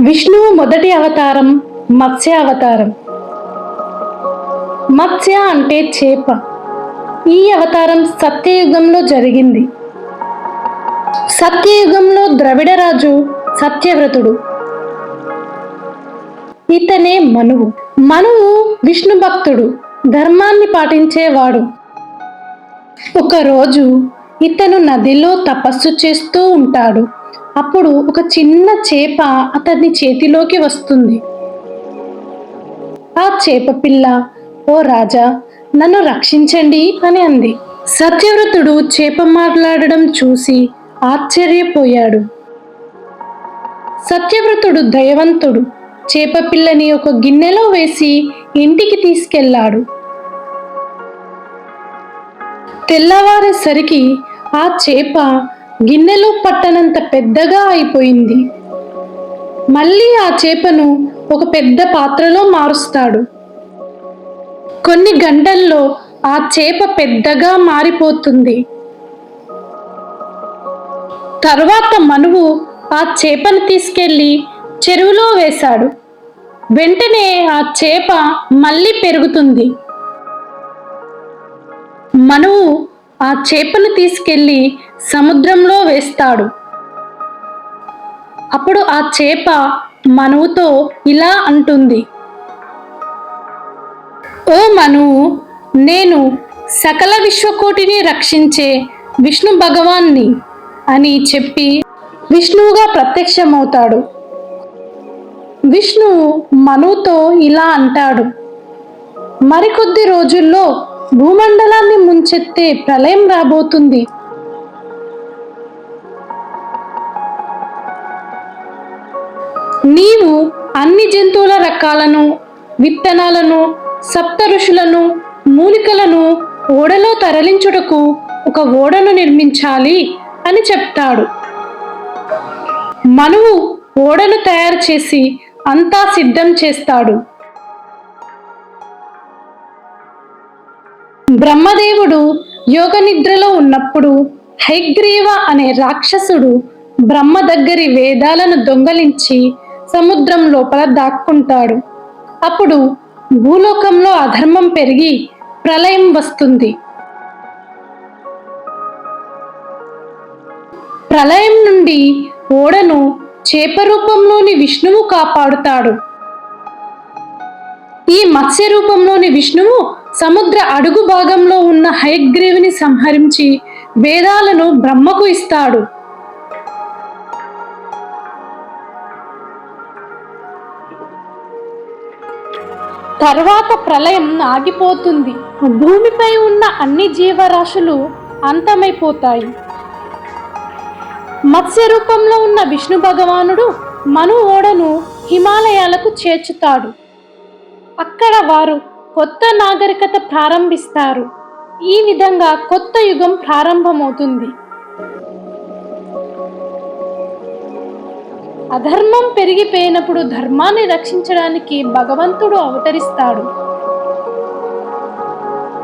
విష్ణువు మొదటి అవతారం మత్స్య అవతారం. మత్స్య అంటే చేప. ఈ అవతారం సత్యయుగంలో జరిగింది. సత్యయుగంలో ద్రవిడరాజు సత్యవ్రతుడు. ఇతనే మనువు. మనువు విష్ణు భక్తుడు. ధర్మాన్ని పాటించేవాడు. ఒకరోజు ఇతను నదిలో తపస్సు చేస్తూ ఉంటాడు. అప్పుడు ఒక చిన్న చేప అతని చేతిలోకి వస్తుంది. ఆ చేప పిల్ల ఓ రాజా నన్ను రక్షించండి అని అంది. సత్యవ్రతుడు చేప మాట్లాడడం చూసి ఆశ్చర్యపోయాడు. సత్యవ్రతుడు దయవంతుడు. చేప పిల్లని ఒక గిన్నెలో వేసి ఇంటికి తీసుకెళ్ళాడు తెల్లవారేసరికి ఆ చేప గిన్నెలో పట్టనంత పెద్దగా అయిపోయింది. మళ్ళీ ఆ చేపను ఒక పెద్ద పాత్రలో మారుస్తాడు. కొన్ని గంటల్లో ఆ చేప పెద్దగా మారిపోతుంది. తర్వాత మనువు ఆ చేపను తీసుకెళ్ళి చెరువులో వేశాడు. వెంటనే ఆ చేప మళ్ళీ పెరుగుతుంది. మనువు ఆ చేపను తీసుకెళ్ళి సముద్రంలో వేస్తాడు. అప్పుడు ఆ చేప మనువుతో ఇలా అంటుంది. ఓ మనువు నేను సకల విశ్వకోటిని రక్షించే విష్ణు భగవాన్ని అని చెప్పి విష్ణువుగా ప్రత్యక్షమవుతాడు. విష్ణువు మనువుతో ఇలా అంటాడు. మరికొద్ది రోజుల్లో భూమండలాన్ని ముంచెత్తే ప్రళయం రాబోతుంది. నీవు అన్ని జంతువుల రకాలను విత్తనాలను సప్త ఋషులను మూలికలను ఓడలో తరలించుటకు ఒక ఓడను నిర్మించాలి అని చెప్తాడు. మనువు ఓడను తయారు చేసి అంతా సిద్ధం చేస్తాడు. బ్రహ్మదేవుడు యోగ నిద్రలో ఉన్నప్పుడు హైగ్రీవ అనే రాక్షసుడు బ్రహ్మ దగ్గరి వేదాలను దొంగలించి సముద్రం లోపల దాక్కుంటాడు. అప్పుడు భూలోకంలో అధర్మం పెరిగి ప్రళయం వస్తుంది. ప్రళయం నుండి ఓడను చేప రూపంలోని విష్ణువు కాపాడుతాడు. ఈ మత్స్య రూపంలోని విష్ణువు సముద్ర అడుగు భాగంలో ఉన్న హయగ్రీవుని సంహరించి వేదాలను బ్రహ్మకు ఇస్తాడు. తర్వాత ప్రళయం ఆగిపోతుంది. భూమిపై ఉన్న అన్ని జీవరాశులు అంతమైపోతాయి. మత్స్య రూపంలో ఉన్న విష్ణు భగవానుడు మను ఓడను హిమాలయాలకు చేర్చుతాడు. అక్కడ వారు కొత్త నాగరికత ప్రారంభిస్తారు. ఈ విధంగా కొత్త యుగం ప్రారంభమవుతుంది. అధర్మం పెరిగిపోయినప్పుడు ధర్మాన్ని రక్షించడానికి భగవంతుడు అవతరిస్తాడు.